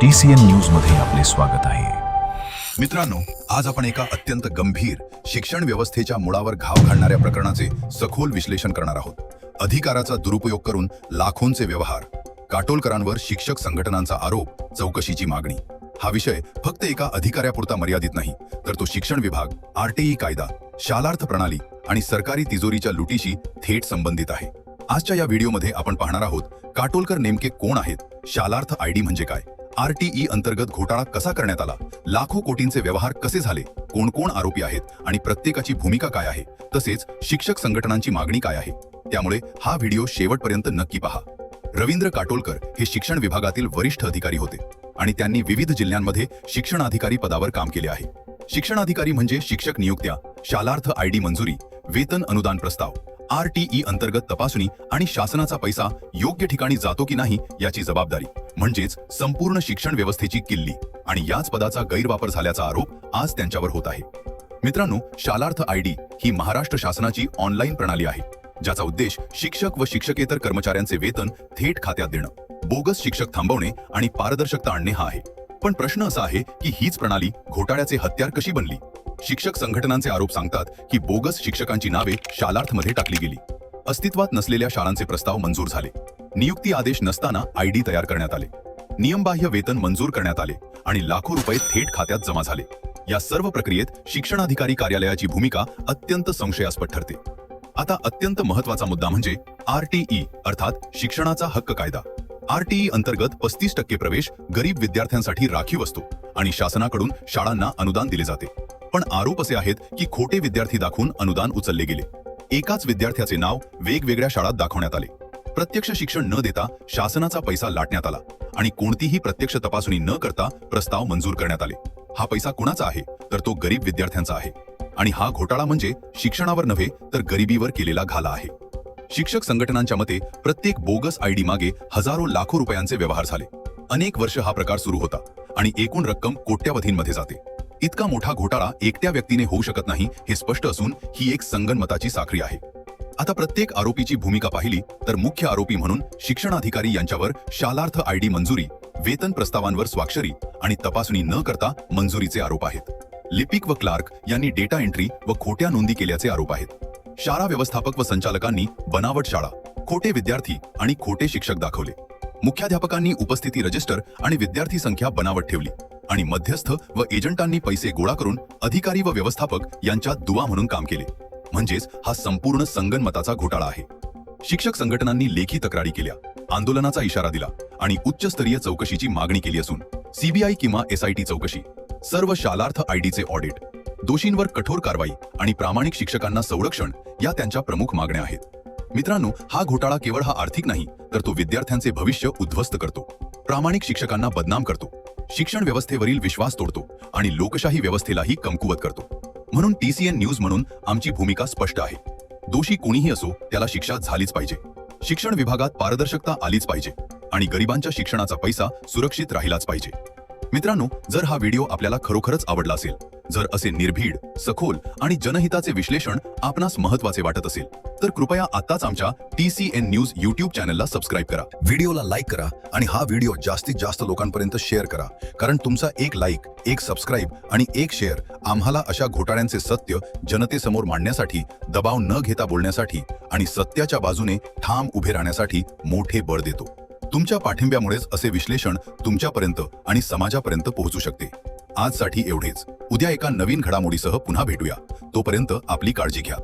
T C N न्यूजमध्ये आपले स्वागत आहे. मित्रांनो आज आपण एका अत्यंत गंभीर शिक्षण व्यवस्थेच्या मुळावर घाव घालणाऱ्या प्रकरणाचे सखोल विश्लेषण करणार आहोत. अधिकाराचा दुरुपयोग करून लाखोंचे व्यवहार काटोलकरांवर शिक्षक संघटनांचा आरोप चौकशीची मागणी. हा विषय फक्त एका अधिकाऱ्यापुरता मर्यादित नाही तर तो शिक्षण विभाग आरटीई कायदा शालार्थ प्रणाली आणि सरकारी तिजोरीच्या लुटीशी थेट संबंधित आहे. आजच्या या व्हिडिओमध्ये आपण पाहणार आहोत काटोलकर नेमके कोण आहेत शालार्थ आयडी म्हणजे काय? आरटीई अंतर्गत घोटाळा कसा करण्यात आला? लाखो कोटींचे व्यवहार कसे झाले? कोण कोण आरोपी आहेत? आणि प्रत्येकाची भूमिका काय आहे? तसेच शिक्षक संघटनांची मागणी काय आहे? त्यामुळे हा व्हिडिओ शेवटपर्यंत नक्की पहा. रवींद्र काटोलकर हे शिक्षण विभागातील वरिष्ठ अधिकारी होते आणि त्यांनी विविध जिल्ह्यांमध्ये शिक्षणाधिकारी पदावर काम केले आहे. शिक्षणाधिकारी म्हणजे शिक्षक नियुक्त्या शालार्थ आयडी मंजुरी वेतन अनुदान प्रस्ताव आरटीई अंतर्गत तपासणी आणि शासनाचा पैसा योग्य ठिकाणी जातो की नाही याची जबाबदारी. म्हणजेच संपूर्ण शिक्षण व्यवस्थेची किल्ली. आणि याच पदाचा गैरवापर झाल्याचा आरोप आज त्यांच्यावर होत आहे. मित्रांनो शालार्थ आयडी ही महाराष्ट्र शासनाची ऑनलाईन प्रणाली आहे ज्याचा उद्देश शिक्षक व शिक्षकेतर कर्मचाऱ्यांचे वेतन थेट खात्यात देणं. बोगस शिक्षक थांबवणे आणि पारदर्शकता आणणे हा आहे. पण प्रश्न असा आहे की हीच प्रणाली घोटाळ्याचे हत्यार कशी बनली? शिक्षक संघटनांचे आरोप सांगतात की बोगस शिक्षकांची नावे शालार्थमध्ये टाकली गेली. अस्तित्वात नसलेल्या शाळांचे प्रस्ताव मंजूर झाले. नियुक्ती आदेश नसताना आयडी तयार करण्यात आले. नियमबाह्य वेतन मंजूर करण्यात आले आणि लाखो रुपये थेट खात्यात जमा झाले. या सर्व प्रक्रियेत शिक्षणाधिकारी कार्यालयाची भूमिका अत्यंत संशयास्पद ठरते. आता अत्यंत महत्त्वाचा मुद्दा म्हणजे आरटीई अर्थात शिक्षणाचा हक्क कायदा. आरटीई अंतर्गत पस्तीस टक्के प्रवेश गरीब विद्यार्थ्यांसाठी राखीव असतो आणि शासनाकडून शाळांना अनुदान दिले जाते. पण आरोप असे आहेत की खोटे विद्यार्थी दाखवून अनुदान उचलले गेले. एकाच विद्यार्थ्याचे नाव वेगवेगळ्या शाळात दाखवण्यात आले. प्रत्यक्ष शिक्षण न देता शासनाचा पैसा लाटण्यात आला आणि कोणतीही प्रत्यक्ष तपासणी न करता प्रस्ताव मंजूर करण्यात आले. हा पैसा कुणाचा आहे? तर तो गरीब विद्यार्थ्यांचा आहे. आणि हा घोटाळा म्हणजे शिक्षणावर नव्हे तर गरिबीवर केलेला घाला आहे. शिक्षक संघटनांच्या मते प्रत्येक बोगस आयडी मागे हजारो लाखो रुपयांचे व्यवहार झाले. अनेक वर्ष हा प्रकार सुरू होता आणि एकूण रक्कम कोट्यावधींमध्ये जाते. इतका मोठा घोटाळा एकट्या व्यक्तीने होऊ शकत नाही हे स्पष्ट असून ही एक संगणमताची साखळी आहे. आता प्रत्येक आरोपीची भूमिका पाहिली तर मुख्य आरोपी म्हणून शिक्षणाधिकारी यांच्यावर शालार्थ आयडी मंजुरी वेतन प्रस्तावांवर स्वाक्षरी आणि तपासणी न करता मंजुरीचे आरोप आहेत. लिपिक व क्लार्क यांनी डेटा एंट्री व खोट्या नोंदी केल्याचे आरोप आहेत. शाळा व्यवस्थापक व संचालकांनी बनावट शाळा खोटे विद्यार्थी आणि खोटे शिक्षक दाखवले. मुख्याध्यापकांनी उपस्थिती रजिस्टर आणि विद्यार्थी संख्या बनावट ठेवली. आणि मध्यस्थ व एजंटांनी पैसे गोळा करून अधिकारी व व्यवस्थापक यांच्यात दुवा म्हणून काम केले. म्हणजेच हा संपूर्ण संगनमताचा घोटाळा आहे. शिक्षक संघटनांनी लेखी तक्रारी केल्या आंदोलनाचा इशारा दिला आणि उच्चस्तरीय चौकशीची मागणी केली असून सीबीआय किंवा एसआयटी चौकशी सर्व शालार्थ आयडीचे ऑडिट दोषींवर कठोर कारवाई आणि प्रामाणिक शिक्षकांना संरक्षण या त्यांच्या प्रमुख मागण्या आहेत. मित्रांनो हा घोटाळा केवळ हा आर्थिक नाही तर तो विद्यार्थ्यांचे भविष्य उद्ध्वस्त करतो. प्रामाणिक शिक्षकांना बदनाम करतो. शिक्षण व्यवस्थेवरील विश्वास तोडतो आणि लोकशाही व्यवस्थेलाही कमकुवत करतो. म्हणून टीसीएन न्यूज म्हणून आमची भूमिका स्पष्ट आहे. दोषी कोणीही असो त्याला शिक्षा झालीच पाहिजे. शिक्षण विभागात पारदर्शकता आलीच पाहिजे आणि गरिबांच्या शिक्षणाचा पैसा सुरक्षित राहिलाच पाहिजे. मित्रांनो जर हा व्हिडिओ आपल्याला खरोखरच आवडला असेल जर असे निर्भीड सखोल आणि जनहिताचे विश्लेषण आपणास महत्त्वाचे वाटत असेल तर कृपया आताच आमच्या T C N news YouTube चॅनलला सबस्क्राईब करा. व्हिडिओला लाईक करा आणि हा व्हिडिओ जास्तीत जास्त लोकांपर्यंत शेअर करा. कारण तुमचा एक लाईक एक सबस्क्राईब आणि एक शेअर आम्हाला अशा घोटाळ्यांचे सत्य जनतेसमोर मांडण्यासाठी दबाव न घेता बोलण्यासाठी आणि सत्याच्या बाजूने ठाम उभे राहण्यासाठी मोठे बळ देतो. तुमच्या पाठिंब्यामुळेच असे विश्लेषण तुमच्यापर्यंत आणि समाजापर्यंत पोहोचू शकते. आजसाठी एवढेच. उद्या एका नवीन घडामोडीसह पुन्हा भेटूया. तोपर्यंत आपली काळजी घ्या.